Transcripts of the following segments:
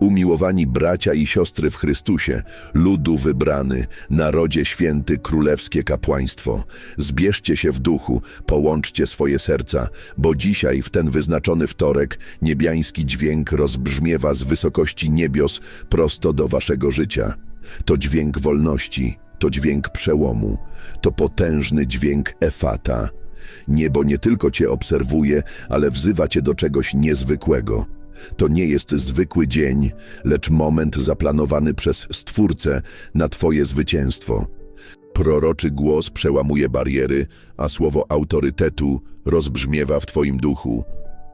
Umiłowani bracia i siostry w Chrystusie, ludu wybrany, narodzie święty, królewskie kapłaństwo, zbierzcie się w duchu, połączcie swoje serca, bo dzisiaj, w ten wyznaczony wtorek, niebiański dźwięk rozbrzmiewa z wysokości niebios prosto do waszego życia. To dźwięk wolności, to dźwięk przełomu, to potężny dźwięk efata. Niebo nie tylko cię obserwuje, ale wzywa cię do czegoś niezwykłego. To nie jest zwykły dzień, lecz moment zaplanowany przez Stwórcę na Twoje zwycięstwo. Proroczy głos przełamuje bariery, a słowo autorytetu rozbrzmiewa w Twoim duchu.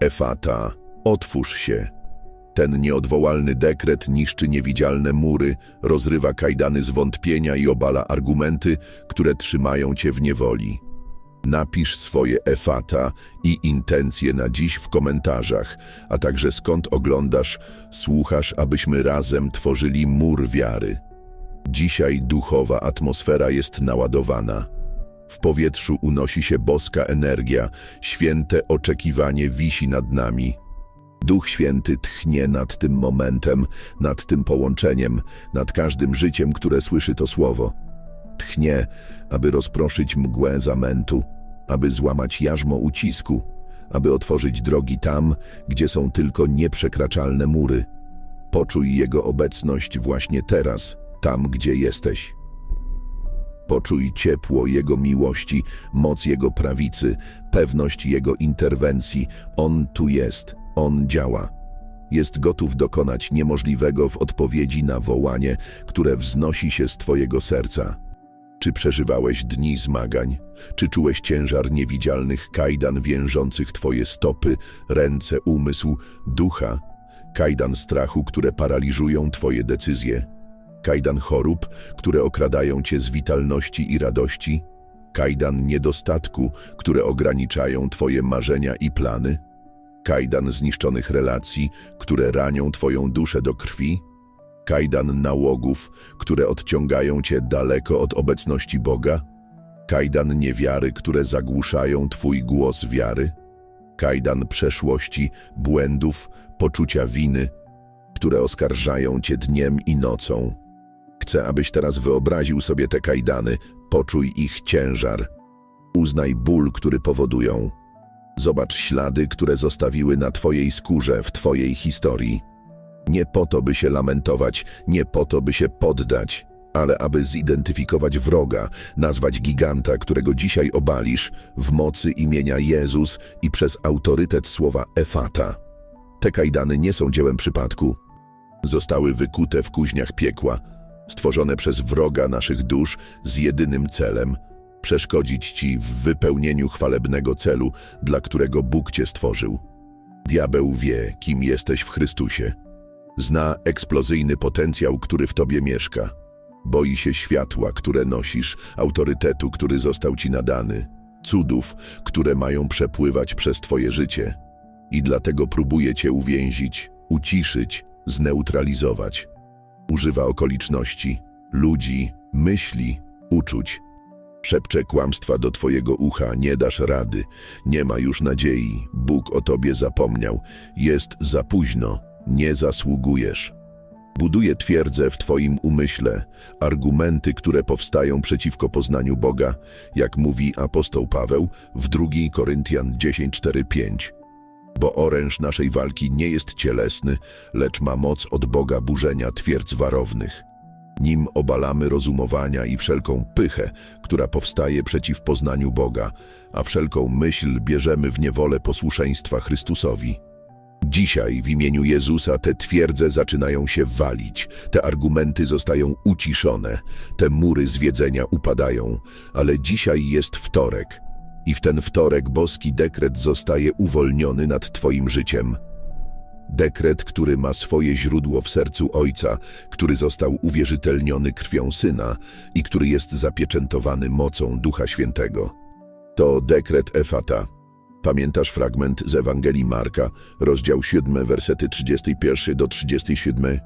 Efata, otwórz się. Ten nieodwołalny dekret niszczy niewidzialne mury, rozrywa kajdany zwątpienia i obala argumenty, które trzymają Cię w niewoli. Napisz swoje efata i intencje na dziś w komentarzach, a także skąd oglądasz, słuchasz, abyśmy razem tworzyli mur wiary. Dzisiaj duchowa atmosfera jest naładowana. W powietrzu unosi się boska energia, święte oczekiwanie wisi nad nami. Duch Święty tchnie nad tym momentem, nad tym połączeniem, nad każdym życiem, które słyszy to słowo. Tchnie, aby rozproszyć mgłę zamętu, aby złamać jarzmo ucisku, aby otworzyć drogi tam, gdzie są tylko nieprzekraczalne mury. Poczuj Jego obecność właśnie teraz, tam gdzie jesteś. Poczuj ciepło Jego miłości, moc Jego prawicy, pewność Jego interwencji. On tu jest, On działa. Jest gotów dokonać niemożliwego w odpowiedzi na wołanie, które wznosi się z Twojego serca. Czy przeżywałeś dni zmagań? Czy czułeś ciężar niewidzialnych kajdan więżących Twoje stopy, ręce, umysł, ducha? Kajdan strachu, które paraliżują Twoje decyzje? Kajdan chorób, które okradają Cię z witalności i radości? Kajdan niedostatku, które ograniczają Twoje marzenia i plany? Kajdan zniszczonych relacji, które ranią Twoją duszę do krwi? Kajdan nałogów, które odciągają cię daleko od obecności Boga? Kajdan niewiary, które zagłuszają Twój głos wiary? Kajdan przeszłości, błędów, poczucia winy, które oskarżają Cię dniem i nocą? Chcę, abyś teraz wyobraził sobie te kajdany, poczuj ich ciężar. Uznaj ból, który powodują. Zobacz ślady, które zostawiły na Twojej skórze w Twojej historii. Nie po to, by się lamentować, nie po to, by się poddać, ale aby zidentyfikować wroga, nazwać giganta, którego dzisiaj obalisz, w mocy imienia Jezus i przez autorytet słowa Efata. Te kajdany nie są dziełem przypadku. Zostały wykute w kuźniach piekła, stworzone przez wroga naszych dusz z jedynym celem przeszkodzić ci w wypełnieniu chwalebnego celu, dla którego Bóg cię stworzył. Diabeł wie, kim jesteś w Chrystusie. Zna eksplozyjny potencjał, który w tobie mieszka. Boi się światła, które nosisz, autorytetu, który został ci nadany, cudów, które mają przepływać przez twoje życie. I dlatego próbuje cię uwięzić, uciszyć, zneutralizować. Używa okoliczności, ludzi, myśli, uczuć. Szepcze kłamstwa do twojego ucha, nie dasz rady, nie ma już nadziei, Bóg o tobie zapomniał, jest za późno, nie zasługujesz. Buduje twierdzę w Twoim umyśle, argumenty, które powstają przeciwko poznaniu Boga, jak mówi apostoł Paweł w 2 Koryntian 10:4-5. Bo oręż naszej walki nie jest cielesny, lecz ma moc od Boga burzenia twierdz warownych. Nim obalamy rozumowania i wszelką pychę, która powstaje przeciw poznaniu Boga, a wszelką myśl bierzemy w niewolę posłuszeństwa Chrystusowi. Dzisiaj w imieniu Jezusa te twierdze zaczynają się walić, te argumenty zostają uciszone, te mury zwiedzenia upadają, ale dzisiaj jest wtorek i w ten wtorek boski dekret zostaje uwolniony nad Twoim życiem. Dekret, który ma swoje źródło w sercu Ojca, który został uwierzytelniony krwią Syna i który jest zapieczętowany mocą Ducha Świętego. To dekret Efata. Pamiętasz fragment z Ewangelii Marka, rozdział 7, wersety 31 do 37?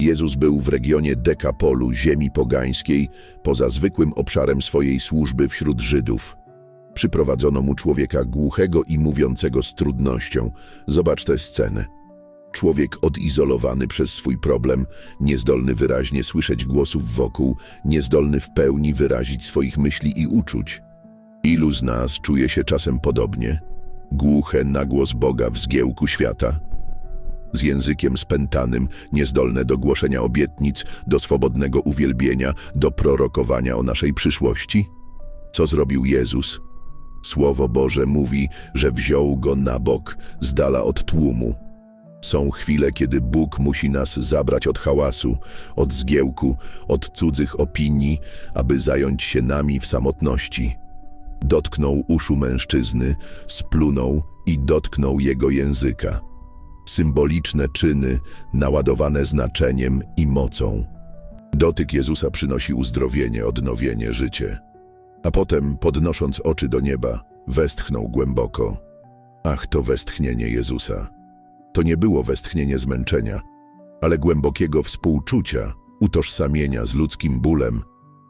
Jezus był w regionie Dekapolu, ziemi pogańskiej, poza zwykłym obszarem swojej służby wśród Żydów. Przyprowadzono mu człowieka głuchego i mówiącego z trudnością. Zobacz tę scenę. Człowiek odizolowany przez swój problem, niezdolny wyraźnie słyszeć głosów wokół, niezdolny w pełni wyrazić swoich myśli i uczuć. Ilu z nas czuje się czasem podobnie? Głuche na głos Boga w zgiełku świata? Z językiem spętanym, niezdolne do głoszenia obietnic, do swobodnego uwielbienia, do prorokowania o naszej przyszłości? Co zrobił Jezus? Słowo Boże mówi, że wziął go na bok, z dala od tłumu. Są chwile, kiedy Bóg musi nas zabrać od hałasu, od zgiełku, od cudzych opinii, aby zająć się nami w samotności. Dotknął uszu mężczyzny, splunął i dotknął jego języka. Symboliczne czyny, naładowane znaczeniem i mocą. Dotyk Jezusa przynosi uzdrowienie, odnowienie, życie. A potem, podnosząc oczy do nieba, westchnął głęboko. Ach, to westchnienie Jezusa. To nie było westchnienie zmęczenia, ale głębokiego współczucia, utożsamienia z ludzkim bólem,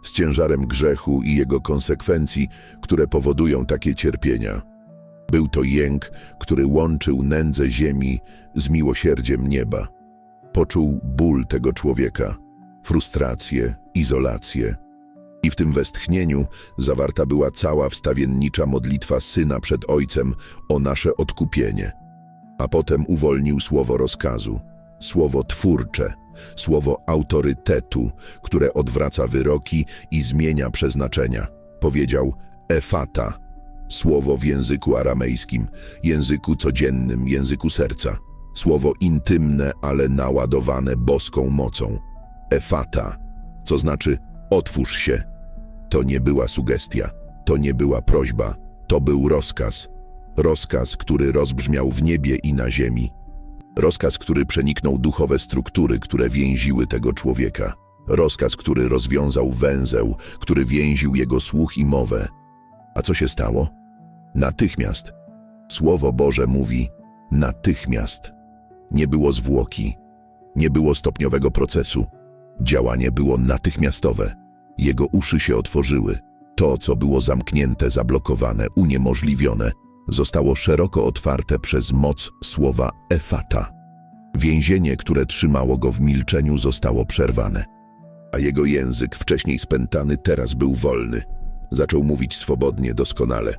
z ciężarem grzechu i jego konsekwencji, które powodują takie cierpienia. Był to jęk, który łączył nędzę ziemi z miłosierdziem nieba. Poczuł ból tego człowieka, frustrację, izolację. I w tym westchnieniu zawarta była cała wstawiennicza modlitwa Syna przed Ojcem o nasze odkupienie. A potem uwolnił słowo rozkazu, słowo twórcze, słowo autorytetu, które odwraca wyroki i zmienia przeznaczenia. Powiedział efata, słowo w języku aramejskim, języku codziennym, języku serca. Słowo intymne, ale naładowane boską mocą. Efata, co znaczy otwórz się. To nie była sugestia, to nie była prośba, to był rozkaz. Rozkaz, który rozbrzmiał w niebie i na ziemi. Rozkaz, który przeniknął duchowe struktury, które więziły tego człowieka. Rozkaz, który rozwiązał węzeł, który więził jego słuch i mowę. A co się stało? Natychmiast. Słowo Boże mówi natychmiast. Nie było zwłoki, nie było stopniowego procesu. Działanie było natychmiastowe. Jego uszy się otworzyły. To, co było zamknięte, zablokowane, uniemożliwione, zostało szeroko otwarte przez moc słowa efata. Więzienie, które trzymało go w milczeniu, zostało przerwane. A jego język, wcześniej spętany, teraz był wolny. Zaczął mówić swobodnie, doskonale.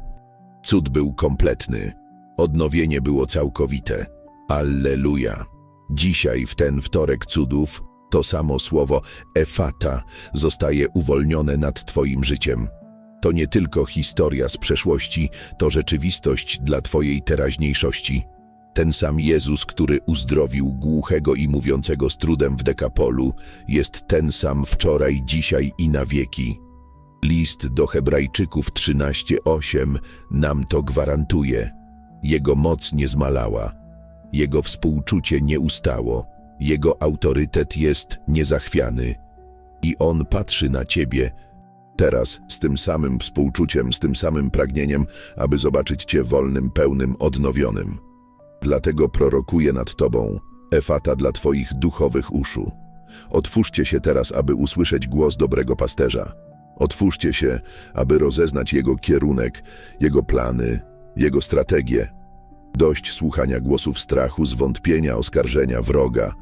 Cud był kompletny. Odnowienie było całkowite. Alleluja. Dzisiaj, w ten wtorek cudów, to samo słowo efata zostaje uwolnione nad Twoim życiem. To nie tylko historia z przeszłości, to rzeczywistość dla Twojej teraźniejszości. Ten sam Jezus, który uzdrowił głuchego i mówiącego z trudem w Dekapolu, jest ten sam wczoraj, dzisiaj i na wieki. List do Hebrajczyków 13:8 nam to gwarantuje. Jego moc nie zmalała, jego współczucie nie ustało, jego autorytet jest niezachwiany. I on patrzy na ciebie teraz z tym samym współczuciem, z tym samym pragnieniem, aby zobaczyć cię wolnym, pełnym, odnowionym. Dlatego prorokuję nad tobą, efata dla twoich duchowych uszu. Otwórzcie się teraz, aby usłyszeć głos dobrego pasterza. Otwórzcie się, aby rozeznać jego kierunek, jego plany, jego strategie. Dość słuchania głosów strachu, zwątpienia, oskarżenia, wroga.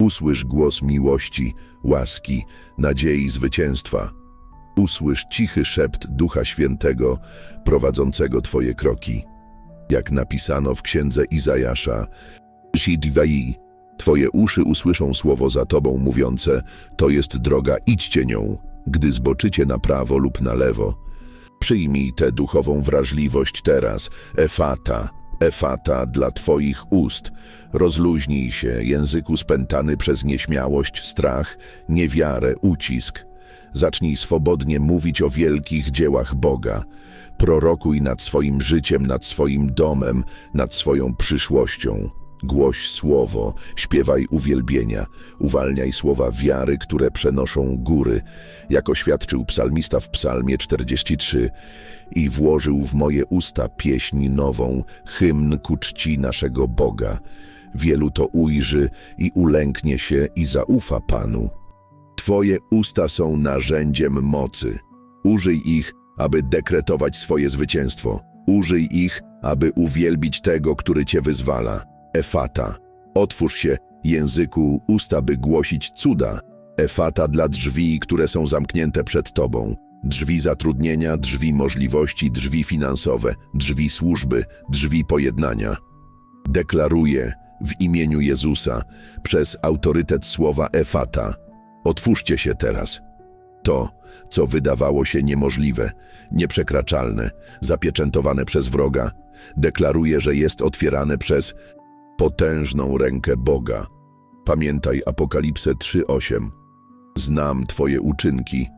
Usłysz głos miłości, łaski, nadziei, zwycięstwa. Usłysz cichy szept Ducha Świętego, prowadzącego Twoje kroki. Jak napisano w księdze Izajasza, Shidwai, Twoje uszy usłyszą słowo za Tobą mówiące, to jest droga, idźcie nią, gdy zboczycie na prawo lub na lewo. Przyjmij tę duchową wrażliwość teraz, efata, efata dla Twoich ust. Rozluźnij się, języku spętany przez nieśmiałość, strach, niewiarę, ucisk. Zacznij swobodnie mówić o wielkich dziełach Boga. Prorokuj nad swoim życiem, nad swoim domem, nad swoją przyszłością. Głoś słowo, śpiewaj uwielbienia, uwalniaj słowa wiary, które przenoszą góry, jak oświadczył psalmista w psalmie 43 i włożył w moje usta pieśń nową, hymn ku czci naszego Boga. Wielu to ujrzy i ulęknie się i zaufa Panu. Twoje usta są narzędziem mocy. Użyj ich, aby dekretować swoje zwycięstwo. Użyj ich, aby uwielbić tego, który cię wyzwala. Efata. Otwórz się, języku, usta, by głosić cuda. Efata dla drzwi, które są zamknięte przed Tobą. Drzwi zatrudnienia, drzwi możliwości, drzwi finansowe, drzwi służby, drzwi pojednania. Deklaruję w imieniu Jezusa przez autorytet słowa Efata. Otwórzcie się teraz. To, co wydawało się niemożliwe, nieprzekraczalne, zapieczętowane przez wroga, deklaruje, że jest otwierane przez potężną rękę Boga. Pamiętaj Apokalipsę 3:8. Znam Twoje uczynki.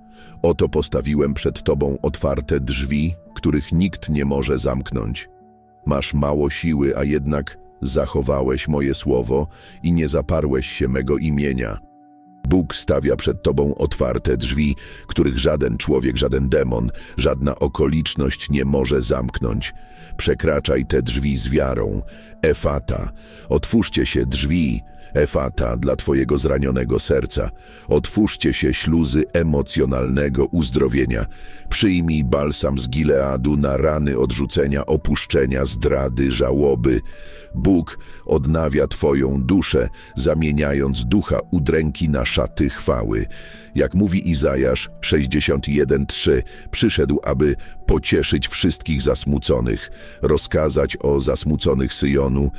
Oto postawiłem przed Tobą otwarte drzwi, których nikt nie może zamknąć. Masz mało siły, a jednak zachowałeś moje słowo i nie zaparłeś się mego imienia. Bóg stawia przed Tobą otwarte drzwi, których żaden człowiek, żaden demon, żadna okoliczność nie może zamknąć. Przekraczaj te drzwi z wiarą. Efata, otwórzcie się drzwi. Efata dla Twojego zranionego serca. Otwórzcie się śluzy emocjonalnego uzdrowienia. Przyjmij balsam z Gileadu na rany odrzucenia, opuszczenia, zdrady, żałoby. Bóg odnawia Twoją duszę, zamieniając ducha udręki na szaty chwały. Jak mówi Izajasz 61:3, przyszedł, aby pocieszyć wszystkich zasmuconych, rozkazać o zasmuconych Syjonu,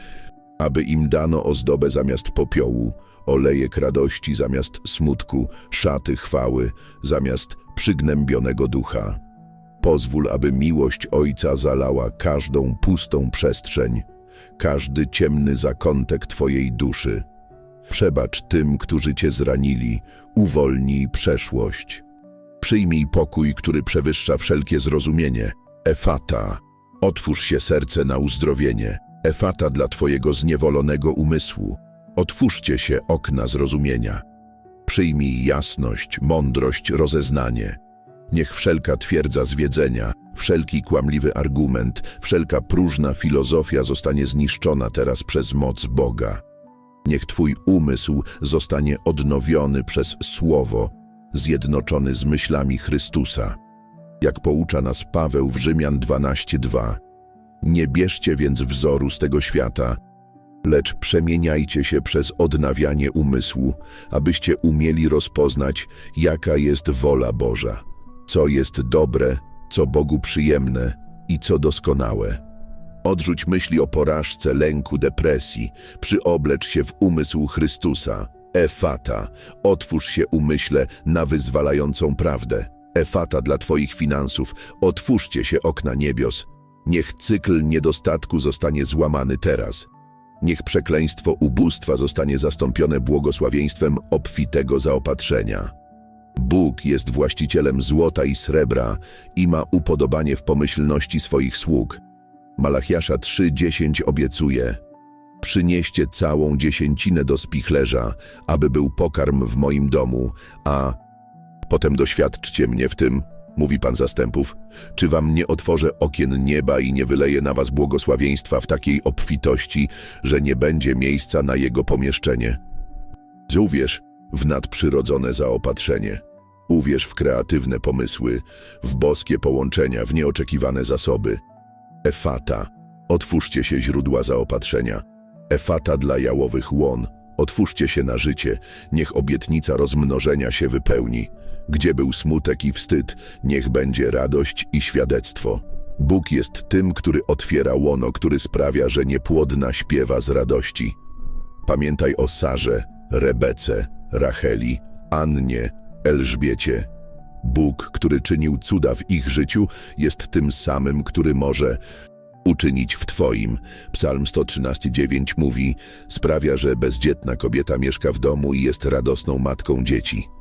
aby im dano ozdobę zamiast popiołu, olejek radości zamiast smutku, szaty chwały zamiast przygnębionego ducha. Pozwól, aby miłość Ojca zalała każdą pustą przestrzeń, każdy ciemny zakątek Twojej duszy. Przebacz tym, którzy Cię zranili, uwolnij przeszłość. Przyjmij pokój, który przewyższa wszelkie zrozumienie. Efata, otwórz się serce na uzdrowienie. Efata dla Twojego zniewolonego umysłu. Otwórzcie się okna zrozumienia. Przyjmij jasność, mądrość, rozeznanie. Niech wszelka twierdza zwiedzenia, wszelki kłamliwy argument, wszelka próżna filozofia zostanie zniszczona teraz przez moc Boga. Niech Twój umysł zostanie odnowiony przez Słowo, zjednoczony z myślami Chrystusa. Jak poucza nas Paweł w Rzymian 12:2. Nie bierzcie więc wzoru z tego świata, lecz przemieniajcie się przez odnawianie umysłu, abyście umieli rozpoznać, jaka jest wola Boża, co jest dobre, co Bogu przyjemne i co doskonałe. Odrzuć myśli o porażce, lęku, depresji, przyoblecz się w umysł Chrystusa. Efata, otwórz się umyśle na wyzwalającą prawdę. Efata dla Twoich finansów, otwórzcie się okna niebios. Niech cykl niedostatku zostanie złamany teraz. Niech przekleństwo ubóstwa zostanie zastąpione błogosławieństwem obfitego zaopatrzenia. Bóg jest właścicielem złota i srebra i ma upodobanie w pomyślności swoich sług. Malachiasza 3:10 obiecuje: Przynieście całą dziesięcinę do spichlerza, aby był pokarm w moim domu, a potem doświadczcie mnie w tym, mówi Pan zastępów, czy wam nie otworzę okien nieba i nie wyleję na was błogosławieństwa w takiej obfitości, że nie będzie miejsca na jego pomieszczenie. Uwierz w nadprzyrodzone zaopatrzenie. Uwierz w kreatywne pomysły, w boskie połączenia, w nieoczekiwane zasoby. Efata. Otwórzcie się źródła zaopatrzenia. Efata dla jałowych łon. Otwórzcie się na życie, niech obietnica rozmnożenia się wypełni. Gdzie był smutek i wstyd, niech będzie radość i świadectwo. Bóg jest tym, który otwiera łono, który sprawia, że niepłodna śpiewa z radości. Pamiętaj o Sarze, Rebece, Racheli, Annie, Elżbiecie. Bóg, który czynił cuda w ich życiu, jest tym samym, który może uczynić w Twoim. Psalm 113,9 mówi: Sprawia, że bezdzietna kobieta mieszka w domu i jest radosną matką dzieci.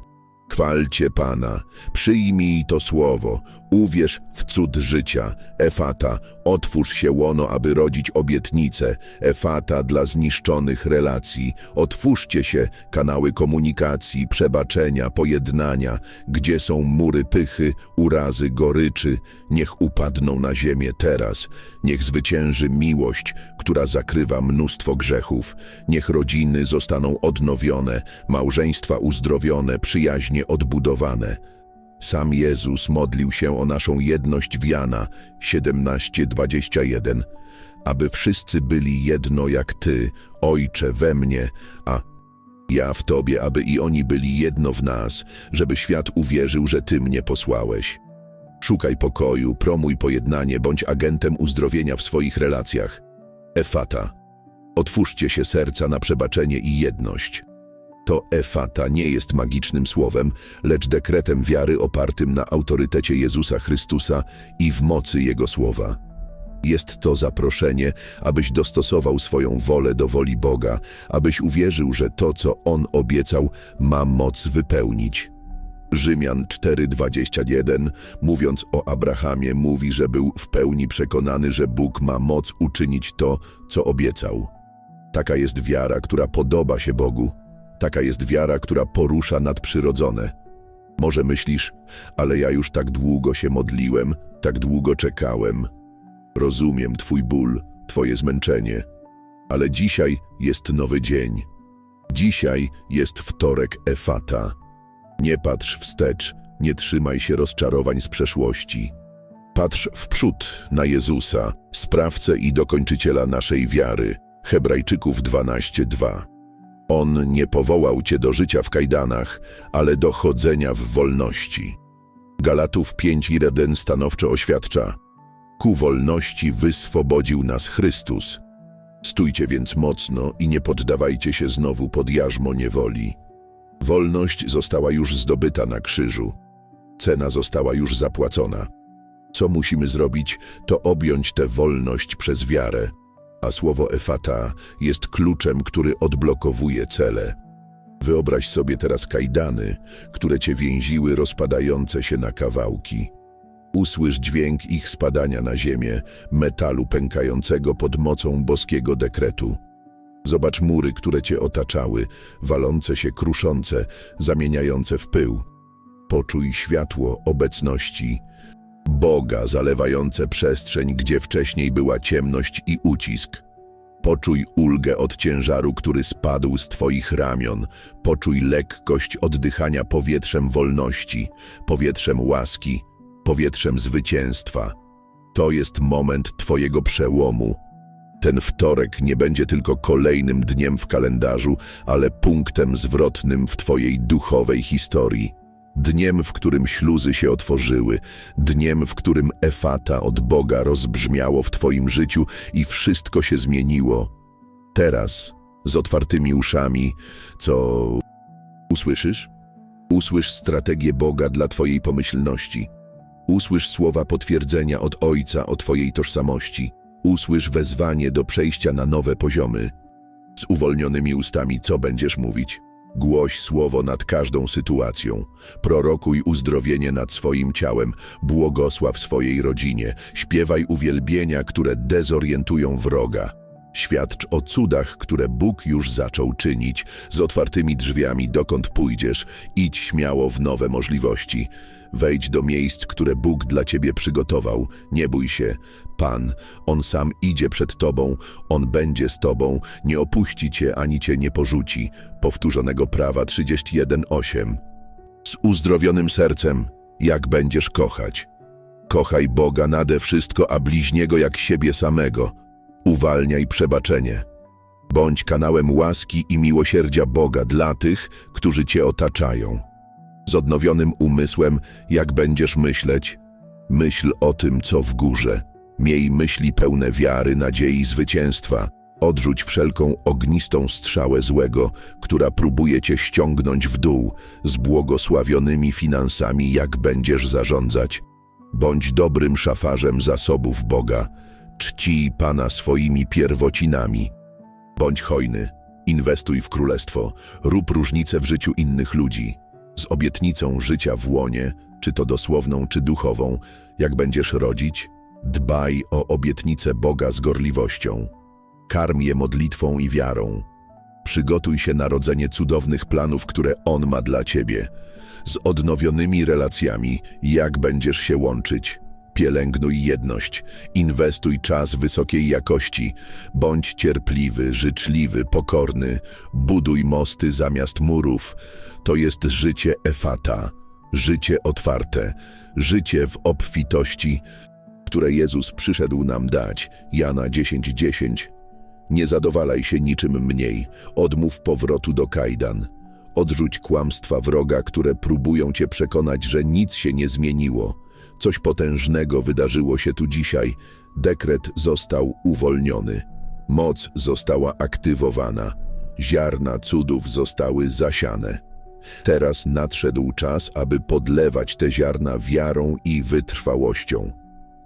Chwalcie Pana, przyjmij to słowo, uwierz w cud życia. Efata, otwórz się łono, aby rodzić obietnice. Efata dla zniszczonych relacji. Otwórzcie się kanały komunikacji, przebaczenia, pojednania. Gdzie są mury pychy, urazy, goryczy, niech upadną na ziemię teraz. Niech zwycięży miłość, która zakrywa mnóstwo grzechów. Niech rodziny zostaną odnowione, małżeństwa uzdrowione, przyjaźnie odbudowane. Sam Jezus modlił się o naszą jedność w Jana 17:21. aby wszyscy byli jedno jak Ty, Ojcze, we mnie, a ja w Tobie, aby i oni byli jedno w nas, żeby świat uwierzył, że Ty mnie posłałeś. Szukaj pokoju, promuj pojednanie, bądź agentem uzdrowienia w swoich relacjach. Efata. Otwórzcie się serca na przebaczenie i jedność. To efata nie jest magicznym słowem, lecz dekretem wiary opartym na autorytecie Jezusa Chrystusa i w mocy Jego słowa. Jest to zaproszenie, abyś dostosował swoją wolę do woli Boga, abyś uwierzył, że to, co On obiecał, ma moc wypełnić. Rzymian 4:21, mówiąc o Abrahamie, mówi, że był w pełni przekonany, że Bóg ma moc uczynić to, co obiecał. Taka jest wiara, która podoba się Bogu. Taka jest wiara, która porusza nadprzyrodzone. Może myślisz, ale ja już tak długo się modliłem, tak długo czekałem. Rozumiem Twój ból, Twoje zmęczenie. Ale dzisiaj jest nowy dzień. Dzisiaj jest wtorek Efata. Nie patrz wstecz, nie trzymaj się rozczarowań z przeszłości. Patrz w przód na Jezusa, sprawcę i dokończyciela naszej wiary. Hebrajczyków 12:2. On nie powołał cię do życia w kajdanach, ale do chodzenia w wolności. Galatów 5:1 stanowczo oświadcza: Ku wolności wyswobodził nas Chrystus. Stójcie więc mocno i nie poddawajcie się znowu pod jarzmo niewoli. Wolność została już zdobyta na krzyżu. Cena została już zapłacona. Co musimy zrobić, to objąć tę wolność przez wiarę, a słowo efata jest kluczem, który odblokowuje cele. Wyobraź sobie teraz kajdany, które cię więziły rozpadające się na kawałki. Usłysz dźwięk ich spadania na ziemię, metalu pękającego pod mocą boskiego dekretu. Zobacz mury, które cię otaczały, walące się kruszące, zamieniające w pył. Poczuj światło obecności Boga zalewające przestrzeń, gdzie wcześniej była ciemność i ucisk. Poczuj ulgę od ciężaru, który spadł z Twoich ramion. Poczuj lekkość oddychania powietrzem wolności, powietrzem łaski, powietrzem zwycięstwa. To jest moment Twojego przełomu. Ten wtorek nie będzie tylko kolejnym dniem w kalendarzu, ale punktem zwrotnym w Twojej duchowej historii. Dniem, w którym śluzy się otworzyły, dniem, w którym efata od Boga rozbrzmiało w Twoim życiu i wszystko się zmieniło. Teraz, z otwartymi uszami, co usłyszysz? Usłysz strategię Boga dla Twojej pomyślności. Usłysz słowa potwierdzenia od Ojca o Twojej tożsamości. Usłysz wezwanie do przejścia na nowe poziomy. Z uwolnionymi ustami co będziesz mówić? Głoś słowo nad każdą sytuacją. Prorokuj uzdrowienie nad swoim ciałem, błogosław swojej rodzinie, śpiewaj uwielbienia, które dezorientują wroga. Świadcz o cudach, które Bóg już zaczął czynić, z otwartymi drzwiami, dokąd pójdziesz. Idź śmiało w nowe możliwości. Wejdź do miejsc, które Bóg dla ciebie przygotował. Nie bój się. Pan, On sam idzie przed tobą, On będzie z tobą, nie opuści cię ani cię nie porzuci. Powtórzonego prawa 31:8. Z uzdrowionym sercem, jak będziesz kochać. Kochaj Boga nade wszystko, a bliźniego jak siebie samego. Uwalniaj przebaczenie. Bądź kanałem łaski i miłosierdzia Boga dla tych, którzy Cię otaczają. Z odnowionym umysłem, jak będziesz myśleć, myśl o tym, co w górze. Miej myśli pełne wiary, nadziei, zwycięstwa. Odrzuć wszelką ognistą strzałę złego, która próbuje Cię ściągnąć w dół, z błogosławionymi finansami, jak będziesz zarządzać. Bądź dobrym szafarzem zasobów Boga, czcij Pana swoimi pierwocinami. Bądź hojny, inwestuj w królestwo, rób różnicę w życiu innych ludzi. Z obietnicą życia w łonie, czy to dosłowną, czy duchową, jak będziesz rodzić, dbaj o obietnicę Boga z gorliwością. Karm je modlitwą i wiarą. Przygotuj się na rodzenie cudownych planów, które On ma dla Ciebie. Z odnowionymi relacjami, jak będziesz się łączyć. Pielęgnuj jedność, inwestuj czas wysokiej jakości, bądź cierpliwy, życzliwy, pokorny, buduj mosty zamiast murów. To jest życie efata, życie otwarte, życie w obfitości. które Jezus przyszedł nam dać. Jana 10:10. Nie zadowalaj się niczym mniej, odmów powrotu do kajdan. Odrzuć kłamstwa wroga, które próbują cię przekonać, że nic się nie zmieniło. Coś potężnego wydarzyło się tu dzisiaj. Dekret został uwolniony. Moc została aktywowana. Ziarna cudów zostały zasiane. Teraz nadszedł czas, aby podlewać te ziarna wiarą i wytrwałością.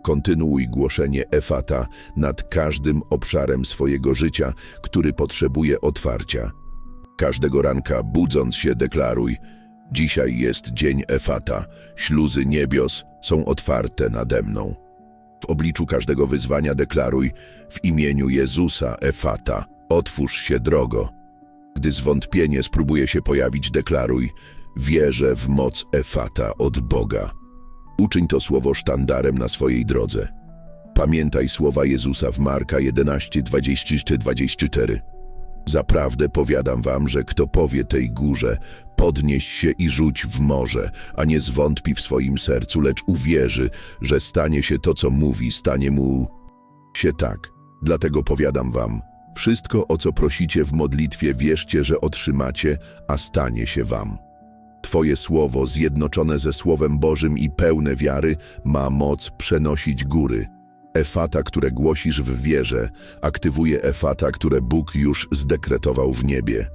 Kontynuuj głoszenie Efata nad każdym obszarem swojego życia, który potrzebuje otwarcia. Każdego ranka budząc się deklaruj: Dzisiaj jest dzień Efata, śluzy niebios są otwarte nade mną. W obliczu każdego wyzwania deklaruj: W imieniu Jezusa Efata, otwórz się drogo. Gdy zwątpienie spróbuje się pojawić, deklaruj: Wierzę w moc Efata od Boga. Uczyń to słowo sztandarem na swojej drodze. Pamiętaj słowa Jezusa w Marka 11, 23-24. Zaprawdę powiadam wam, że kto powie tej górze, podnieś się i rzuć w morze, a nie zwątpi w swoim sercu, lecz uwierzy, że stanie się to, co mówi, stanie mu się tak. Dlatego powiadam wam, wszystko, o co prosicie w modlitwie, wierzcie, że otrzymacie, a stanie się wam. Twoje słowo, zjednoczone ze Słowem Bożym i pełne wiary, ma moc przenosić góry. Efata, które głosisz w wierze, aktywuje efata, które Bóg już zdekretował w niebie.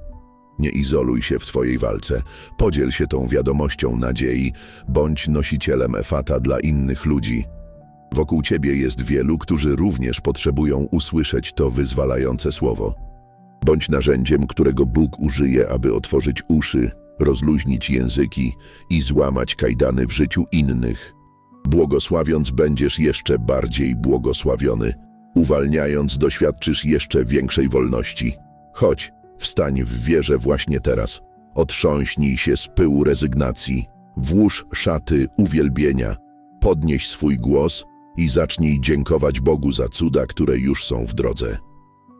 Nie izoluj się w swojej walce, podziel się tą wiadomością nadziei, bądź nosicielem efata dla innych ludzi. Wokół ciebie jest wielu, którzy również potrzebują usłyszeć to wyzwalające słowo. Bądź narzędziem, którego Bóg użyje, aby otworzyć uszy, rozluźnić języki i złamać kajdany w życiu innych. Błogosławiąc będziesz jeszcze bardziej błogosławiony. Uwalniając doświadczysz jeszcze większej wolności. Chodź, wstań w wierze właśnie teraz. Otrząśnij się z pyłu rezygnacji. Włóż szaty uwielbienia. Podnieś swój głos i zacznij dziękować Bogu za cuda, które już są w drodze.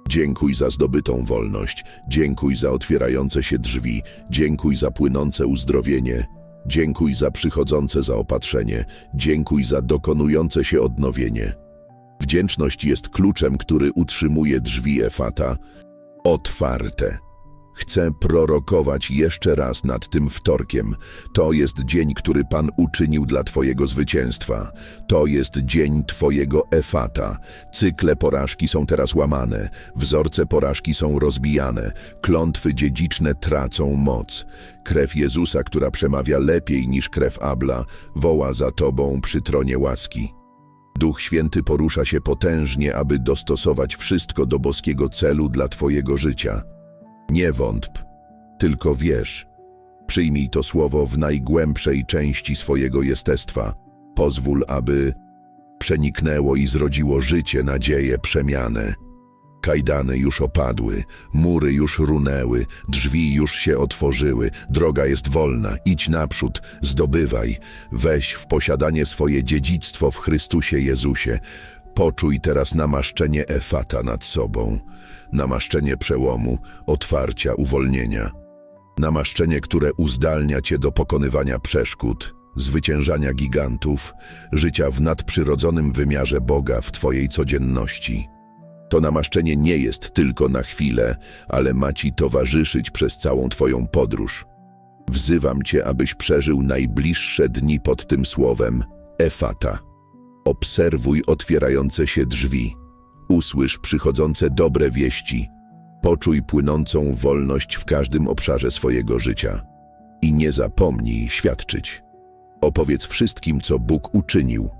Dziękuj za zdobytą wolność, dziękuj za otwierające się drzwi, dziękuj za płynące uzdrowienie, dziękuj za przychodzące zaopatrzenie, dziękuj za dokonujące się odnowienie. Wdzięczność jest kluczem, który utrzymuje drzwi Efata otwarte. Chcę prorokować jeszcze raz nad tym wtorkiem. To jest dzień, który Pan uczynił dla Twojego zwycięstwa. To jest dzień Twojego efata. Cykle porażki są teraz łamane, wzorce porażki są rozbijane, klątwy dziedziczne tracą moc. Krew Jezusa, która przemawia lepiej niż krew Abla, woła za Tobą przy tronie łaski. Duch Święty porusza się potężnie, aby dostosować wszystko do boskiego celu dla Twojego życia. Nie wątp, tylko wierz. Przyjmij to słowo w najgłębszej części swojego jestestwa. Pozwól, aby przeniknęło i zrodziło życie, nadzieję, przemianę. Kajdany już opadły, mury już runęły, drzwi już się otworzyły, droga jest wolna, idź naprzód, zdobywaj, weź w posiadanie swoje dziedzictwo w Chrystusie Jezusie. Poczuj teraz namaszczenie Efata nad sobą, namaszczenie przełomu, otwarcia, uwolnienia. Namaszczenie, które uzdalnia cię do pokonywania przeszkód, zwyciężania gigantów, życia w nadprzyrodzonym wymiarze Boga w twojej codzienności. To namaszczenie nie jest tylko na chwilę, ale ma ci towarzyszyć przez całą twoją podróż. Wzywam cię, abyś przeżył najbliższe dni pod tym słowem Efata. Obserwuj otwierające się drzwi. Usłysz przychodzące dobre wieści. Poczuj płynącą wolność w każdym obszarze swojego życia. I nie zapomnij świadczyć. Opowiedz wszystkim, co Bóg uczynił.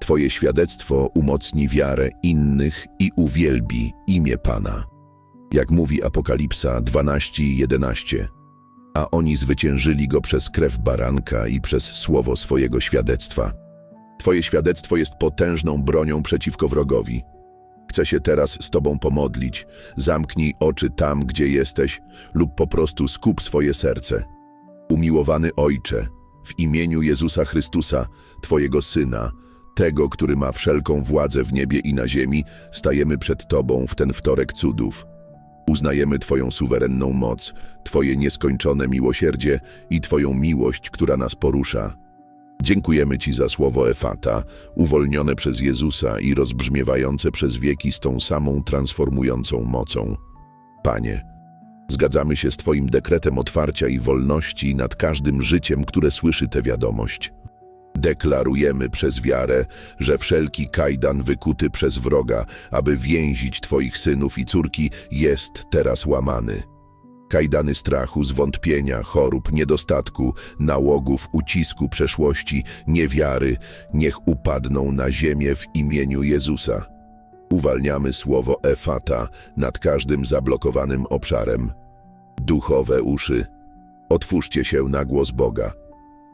Twoje świadectwo umocni wiarę innych i uwielbi imię Pana. Jak mówi Apokalipsa 12:11. A oni zwyciężyli go przez krew baranka i przez słowo swojego świadectwa. Twoje świadectwo jest potężną bronią przeciwko wrogowi. Chcę się teraz z Tobą pomodlić. Zamknij oczy tam, gdzie jesteś, lub po prostu skup swoje serce. Umiłowany Ojcze, w imieniu Jezusa Chrystusa, Twojego Syna, tego, który ma wszelką władzę w niebie i na ziemi, stajemy przed Tobą w ten wtorek cudów. Uznajemy Twoją suwerenną moc, Twoje nieskończone miłosierdzie i Twoją miłość, która nas porusza. Dziękujemy Ci za słowo Efata, uwolnione przez Jezusa i rozbrzmiewające przez wieki z tą samą transformującą mocą. Panie, zgadzamy się z Twoim dekretem otwarcia i wolności nad każdym życiem, które słyszy tę wiadomość. Deklarujemy przez wiarę, że wszelki kajdan wykuty przez wroga, aby więzić Twoich synów i córki, jest teraz łamany. Kajdany strachu, zwątpienia, chorób, niedostatku, nałogów, ucisku przeszłości, niewiary, niech upadną na ziemię w imieniu Jezusa. Uwalniamy słowo Efata nad każdym zablokowanym obszarem. Duchowe uszy, otwórzcie się na głos Boga.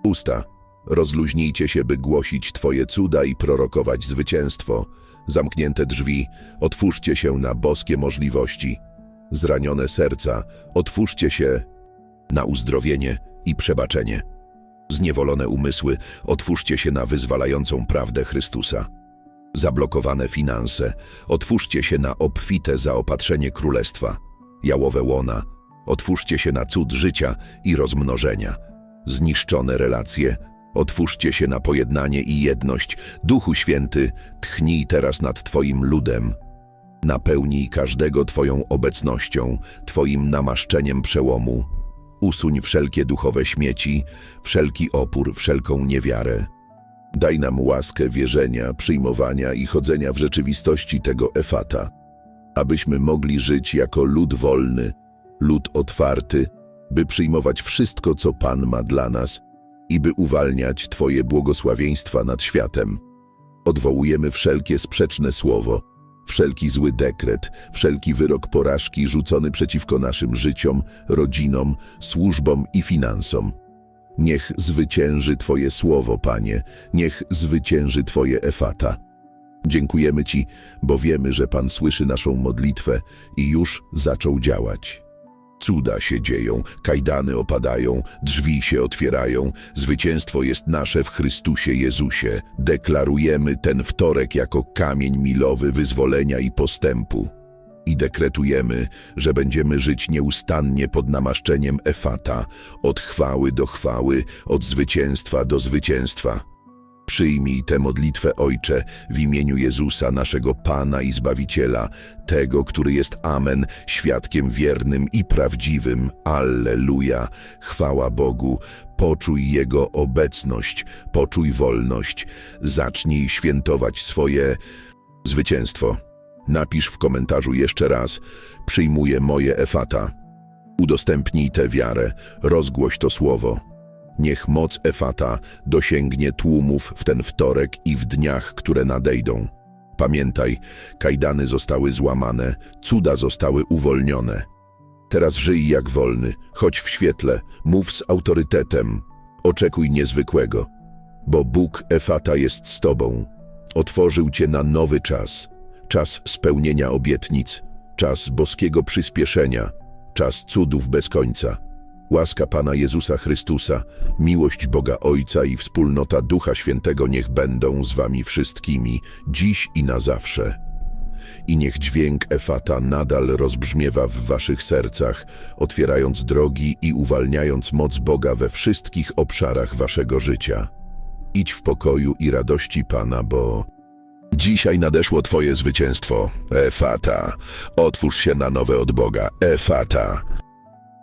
Usta, rozluźnijcie się, by głosić Twoje cuda i prorokować zwycięstwo. Zamknięte drzwi, otwórzcie się na boskie możliwości. Zranione serca, otwórzcie się na uzdrowienie i przebaczenie. Zniewolone umysły, otwórzcie się na wyzwalającą prawdę Chrystusa. Zablokowane finanse, otwórzcie się na obfite zaopatrzenie królestwa. Jałowe łona, otwórzcie się na cud życia i rozmnożenia. Zniszczone relacje, otwórzcie się na pojednanie i jedność. Duchu Święty, tchnij teraz nad Twoim ludem. Napełnij każdego Twoją obecnością, Twoim namaszczeniem przełomu. Usuń wszelkie duchowe śmieci, wszelki opór, wszelką niewiarę. Daj nam łaskę wierzenia, przyjmowania i chodzenia w rzeczywistości tego efata, abyśmy mogli żyć jako lud wolny, lud otwarty, by przyjmować wszystko, co Pan ma dla nas i by uwalniać Twoje błogosławieństwa nad światem. Odwołujemy wszelkie sprzeczne słowo, wszelki zły dekret, wszelki wyrok porażki rzucony przeciwko naszym życiom, rodzinom, służbom i finansom. Niech zwycięży Twoje słowo, Panie, niech zwycięży Twoje efata. Dziękujemy Ci, bo wiemy, że Pan słyszy naszą modlitwę i już zaczął działać. Cuda się dzieją, kajdany opadają, drzwi się otwierają, zwycięstwo jest nasze w Chrystusie Jezusie. Deklarujemy ten wtorek jako kamień milowy wyzwolenia i postępu. I dekretujemy, że będziemy żyć nieustannie pod namaszczeniem Efata, od chwały do chwały, od zwycięstwa do zwycięstwa. Przyjmij tę modlitwę, Ojcze, w imieniu Jezusa, naszego Pana i Zbawiciela, tego, który jest Amen, świadkiem wiernym i prawdziwym. Alleluja. Chwała Bogu. Poczuj Jego obecność, poczuj wolność. Zacznij świętować swoje zwycięstwo. Napisz w komentarzu jeszcze raz: Przyjmuję moje efata. Udostępnij tę wiarę, rozgłoś to słowo. Niech moc Efata dosięgnie tłumów w ten wtorek i w dniach, które nadejdą. Pamiętaj, kajdany zostały złamane, cuda zostały uwolnione. Teraz żyj jak wolny, chodź w świetle, mów z autorytetem, oczekuj niezwykłego, bo Bóg Efata jest z tobą. Otworzył cię na nowy czas, czas spełnienia obietnic, czas boskiego przyspieszenia, czas cudów bez końca. Łaska Pana Jezusa Chrystusa, miłość Boga Ojca i wspólnota Ducha Świętego niech będą z wami wszystkimi, dziś i na zawsze. I niech dźwięk Efata nadal rozbrzmiewa w waszych sercach, otwierając drogi i uwalniając moc Boga we wszystkich obszarach waszego życia. Idź w pokoju i radości Pana, bo dzisiaj nadeszło Twoje zwycięstwo. Efata, otwórz się na nowe od Boga. Efata,